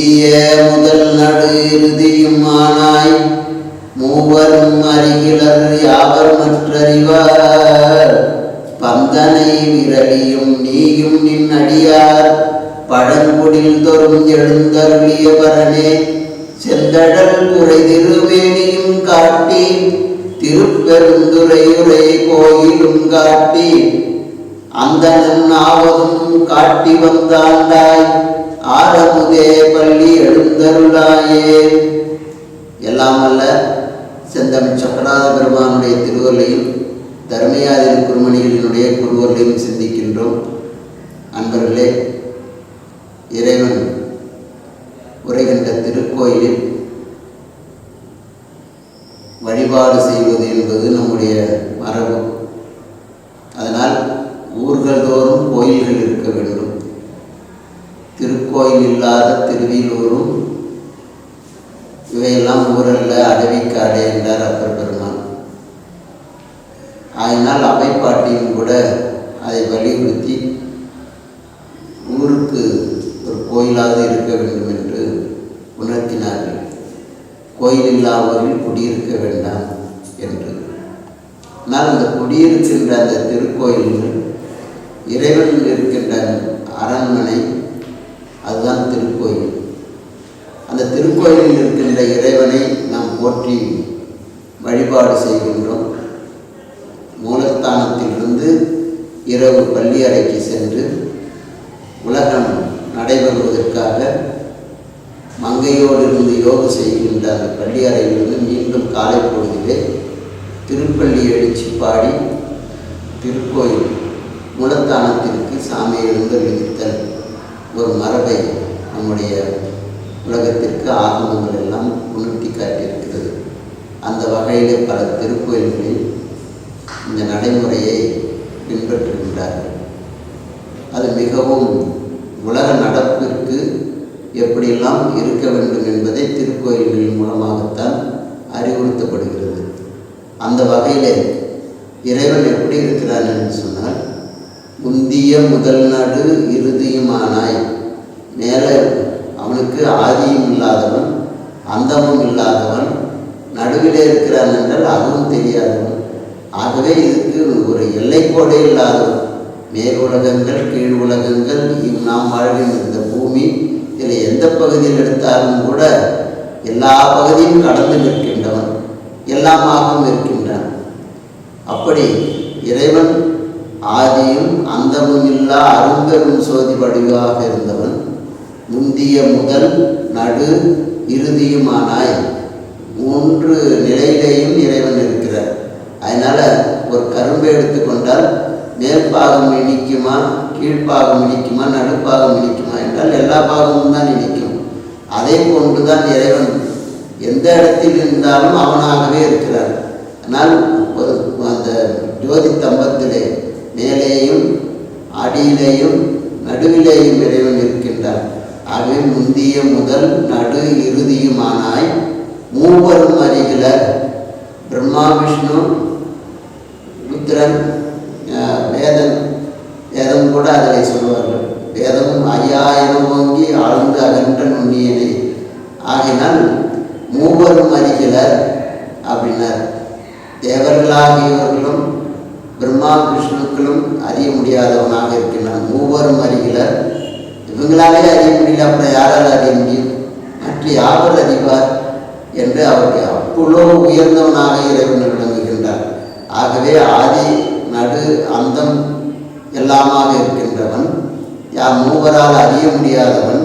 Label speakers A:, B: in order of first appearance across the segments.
A: முந்திய முதல் நடு இறுதியும் ஆனாய். மூவரும் அருகிலர் யாவர் மற்றறிவார்? பந்தனை விரலியும் நீயும் நின் அடியார். பழங்குடில் தோறும் எழுந்தருளிய பரனே செந்தடல் குறை திருவேணியும் காட்டி திருப்பெருந்துரையுரை கோயிலும் காட்டி. அந்தணன் ஆவதும் காட்டி வந்தாண்டாய். ஆரமுதே பள்ளி எழுந்தருளாயே. எல்லாம் அல்ல செந்தமிழ் சக்கராத பெருமானுடைய திருவருளையும் தர்மயாதிரி குருமணிகளினுடைய குருவர்களையும் சிந்திக்கின்றோம். அன்பர்களே இறைவன் உரைகின்ற திருக்கோயிலில் வழிபாடு செய்வது என்பது நம்முடைய கூட அதை வலியுறுத்தி ஊருக்கு ஒரு கோயிலாக இருக்க வேண்டும் என்று உணர்த்தினார்கள். கோயில் இல்லாதவர்கள் குடியிருக்க வேண்டாம் என்று. ஆனால் அந்த குடியிருக்கின்ற அந்த திருக்கோயில்கள் இறைவன் இருக்கின்ற அரண்மனை அதுதான் திருக்கோயில். அந்த திருக்கோயிலில் இருக்கின்ற இறைவனை நாம் போற்றி வழிபாடு செய்கின்றோம். இரவு பள்ளி அறைக்கு சென்று உலகம் நடைபெறுவதற்காக மங்கையோடு இருந்து யோக செய்கின்ற அந்த பள்ளி அறையிலிருந்து மீண்டும் காலை பொழுதிலே திருப்பள்ளி எழுச்சி பாடி திருக்கோயில் மூலத்தானத்திற்கு சாமியை எழுந்து விதித்தல் ஒரு மரபை நம்முடைய உலகத்திற்கு ஆகமங்கள் எல்லாம் உணர்த்தி காட்டியிருக்கிறது. அந்த வகையிலே பல திருக்கோயில்களில் இந்த நடைமுறையை பின்பற்றுகின்றார்கள் அது மிகவும் உலக நடப்பிற்கு எப்படியெல்லாம் இருக்க வேண்டும் என்பதை திருக்கோயில்களின் மூலமாகத்தான் அறிவுறுத்தப்படுகிறது. அந்த வகையில் இறைவன் எப்படி இருக்கிறான் என்று சொன்னால் முந்திய முதல் நடு இறுதியுமானாய் மேலே அவனுக்கு ஆதியும் இல்லாதவன் அந்தமும் இல்லாதவன் நடுவிலே இருக்கிறான் என்றால் அதுவும் தெரியாதவன். ஆகவே இதுக்கு ஒரு எல்லைக்கோடே இல்லாதவன் மேல் உலகங்கள் கீழ் உலகங்கள் இவ் நாம் வாழ்கின்ற இந்த பூமி இதில் எந்த பகுதியில் எடுத்தாலும் கூட எல்லா பகுதியும் கடந்து நிற்கின்றவன் எல்லாமாகவும் இருக்கின்றான். அப்படி இறைவன் ஆதியும் அந்தமும் இல்லா அரும்பெரும் சோதி வடிவாக இருந்தவன் முந்திய முதல் நடு இறுதியுமானாய் மூன்று நிலையிலேயும் இறைவன் இருக்கிறார் அதனால் ஒரு கரும்பை எடுத்துக்கொண்டால் மேல் பாகம் இனிக்குமா கீழ்ப்பாகம் இனிக்குமா நடுப்பாகம் இனிக்குமா என்றால் எல்லா பாகமும் தான் இனிக்கும். அதை கொண்டு தான் இறைவன் எந்த இடத்தில் இருந்தாலும் அவனாகவே இருக்கிறார். ஆனால் ஒரு அந்த ஜோதி தம்பத்திலே மேலேயும் அடியிலேயும் நடுவிலேயும் இறைவன் இருக்கின்றார். ஆகவே முந்திய முதல் நடு இறுதியுமானாய் மூவரும் அறிகிலர் பிரம்மா விஷ்ணு ருத்ரன் வேதன் வேதம் கூட அதில் சொல்வார்கள் வேதமும் ஐயாயிரம் ஓங்கி ஆழ்ந்து அகன்ற நுண்ணியனே ஆகினால் மூவரும் அறிகிலர் அப்படின்னார். தேவர்களாகியவர்களும் பிரம்மா விஷ்ணுக்களும் அறிய முடியாதவனாக இருக்கின்றான் மூவரும் அறிகிலர் இவங்களாலே அறிய முடியல அப்புறம் யாரால் அறிய முடியும்? மற்ற யாவர் அறிவார்? என்று அவருக்கு அவ்வளோ உயர்ந்தவனாக இறைவன் விளங்குகின்றார் ஆகவே ஆதி நடு அந்தம் எல்லாமாக இருக்கின்றவன். யார் மூவரால் அறிய முடியாதவன்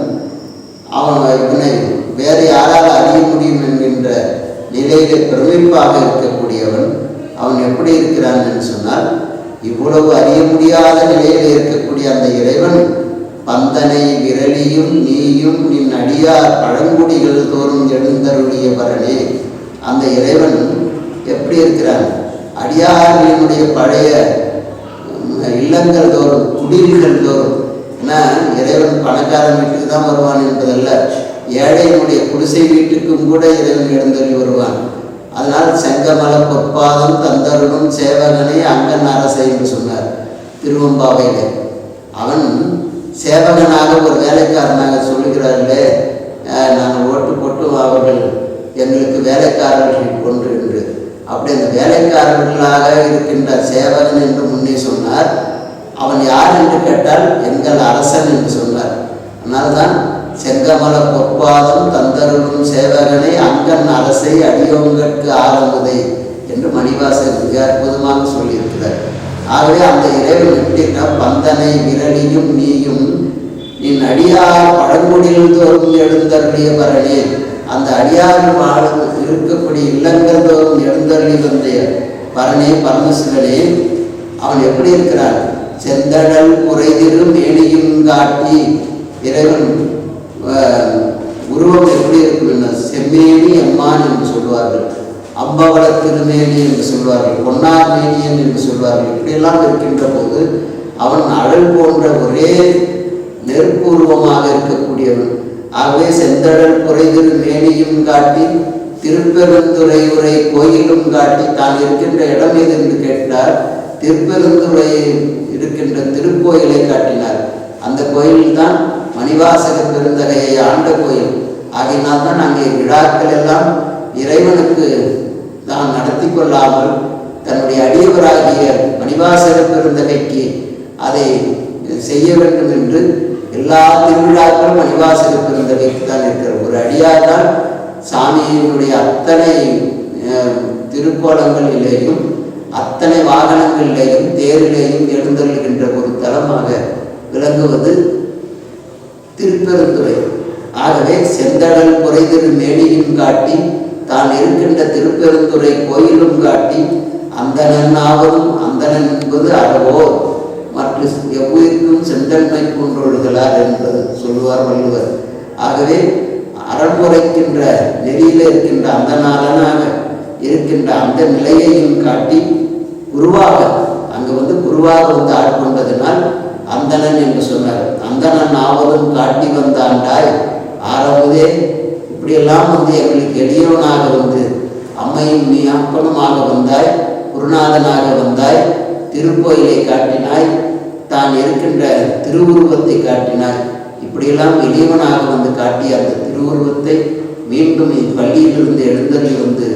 A: அவன் இவனை வேறு யாரால் அறிய முடியும் என்கின்ற நிலையில பிரமிப்பாக இருக்கக்கூடியவன் அவன் எப்படி இருக்கிறான் என்று சொன்னால் இவ்வளவு அறிய முடியாத நிலையில் இருக்கக்கூடிய அந்த இறைவன் பந்தனை விரலியும் நீயும் நின் அடியார் பழங்குடிகள் தோறும் எழுந்தருளியவரனே. அந்த இறைவன் எப்படி இருக்கிறான்? அடியார்களினுடைய பழைய இல்லங்கள் தோறும் குடில்கள் தோறும் ஏன்னா இறைவன் பணக்காரன் வீட்டுக்கு தான் வருவான் என்பதல்ல. ஏழையினுடைய குடிசை வீட்டுக்கும் கூட இறைவன் எழுந்தொழி வருவான். அதனால் செங்கமல பொற்பாதம் தந்தருடும் சேவகனை அங்கன் அரசை என்று சொன்னார் திருவம்பாவையில். அவன் சேவகனாக ஒரு வேலைக்காரனாக சொல்லுகிறார்களே அஹ், அவர்கள் எங்களுக்கு வேலைக்காரர்கள் கொன்று என்று. அப்படி அந்த வேலைக்காரர்களாக இருக்கின்ற சேவகன் என்று முன்னே சொன்னார். அவன் யார் என்று கேட்டால் எங்கள் அரசன் என்று சொன்னார். அதனால்தான் செங்கமல பொற்பாதம் தந்தருளும் சேவகனை அங்கன் அரசை அடியோங்கற்கு ஆரம்பதை என்று மணிவாசன் மிக அற்புதமாக சொல்லியிருக்கிறார். ஆகவே அந்த இறைவன் எப்படின்னா பந்தனை விரலியும் நீயும் நின் அடியார் பழங்குடியில் தோறும் எழுந்தருடைய பரணே அந்த அடியாரும் வாழும் இருக்கக்கூடிய இல்லங்கள் தோறும் எழுந்தருளி வந்த பரணே பரமசிவனே அவன் எப்படி இருக்கிறான்? செந்தடல் குறைதிரு மேனியும் காட்டி இறைவன் உருவம் எப்படி இருக்கும்னா செம்மேனி அம்மான் என்று சொல்வார்கள். அம்பவள திருமேனி என்று சொல்வார்கள். பொன்னார் மேனியன் என்று சொல்வார்கள். இப்படியெல்லாம் இருக்கின்ற போது அவன் அழல் போன்ற ஒரே நெருப்பூர்வமாக இருக்கக்கூடியவன். ஆகவே செந்தடல் குறைதிரு மேனியும் காட்டி திருப்பெருந்துறை உரை கோயிலும் காட்டி தான் இருக்கின்ற இடம் எது என்று கேட்டார். திருப்பெருந்துறை இருக்கின்ற திருக்கோயிலை காட்டினார். அந்த கோயில் தான் மணிவாசக பெருந்தகையை ஆண்ட கோயில். ஆகையினால் தான் அங்கே விழாக்கள் எல்லாம் இறைவனுக்கு தான் நடத்தி கொள்ளாமல் தன்னுடைய அடியவராகிய மணிவாசக பெருந்தகைக்கு அதை செய்ய வேண்டும் என்று எல்லா திருவிழாக்களும் மணிவாசக பெருந்தகைக்கு தான் இருக்கிற. ஒரு அடியார் தான் சாமியினுடைய அத்தனை அஹ், திருக்கோலங்களிலேயும் அத்தனை வாகனங்களிலேயும் தேரிலேயும் எழுந்தருளுகின்ற ஒரு தலமாக விளங்குவது திருப்பெருந்துறை. ஆகவே செந்தடல் குறைதிரு மேனியும் காட்டி தான் இருக்கின்ற திருப்பெருந்துறை கோயிலும் காட்டி அந்தணன் ஆவதும் அந்தணன் என்பது அளவோ மற்ற எவ்வுயிர்க்கும் செந்தன்மை கொண்டொழுகலார் என்பது சொல்லுவார் வள்ளுவர். ஆகவே அறமுறைக்கின்ற நெறியில் இருக்கின்ற அந்த நாளனாக இருக்கின்ற அந்த நிலையையும் காட்டி குருவாக அங்கு வந்து குருவாக வந்து ஆட்கொண்டதினால் அந்தணன் என்று சொன்னார். அந்தணன் ஆவதும் காட்டி வந்தாண்டாய் ஆறாவதே இப்படியெல்லாம் வந்து எங்களுக்கு எளியவனாக வந்து அம்மையும் நீ அப்பனுமாக வந்தாய் குருநாதனாக வந்தாய் திருக்கோயிலை காட்டினாய் தான் இருக்கின்ற திருவுருவத்தை காட்டினாய். இப்படியெல்லாம் எளியவனாக வந்து காட்டிய அந்த திருவுருவத்தை மீண்டும் இப்பள்ளியிலிருந்து எழுந்தருளி வந்து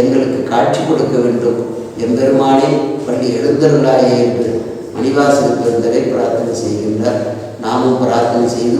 A: எங்களுக்கு காட்சி கொடுக்க வேண்டும். எம்பெருமானே பள்ளி எழுந்தருளாயே என்று மணிவாசல் பெருந்தரை பிரார்த்தனை செய்கின்றார். நாமும் பிரார்த்தனை செய்து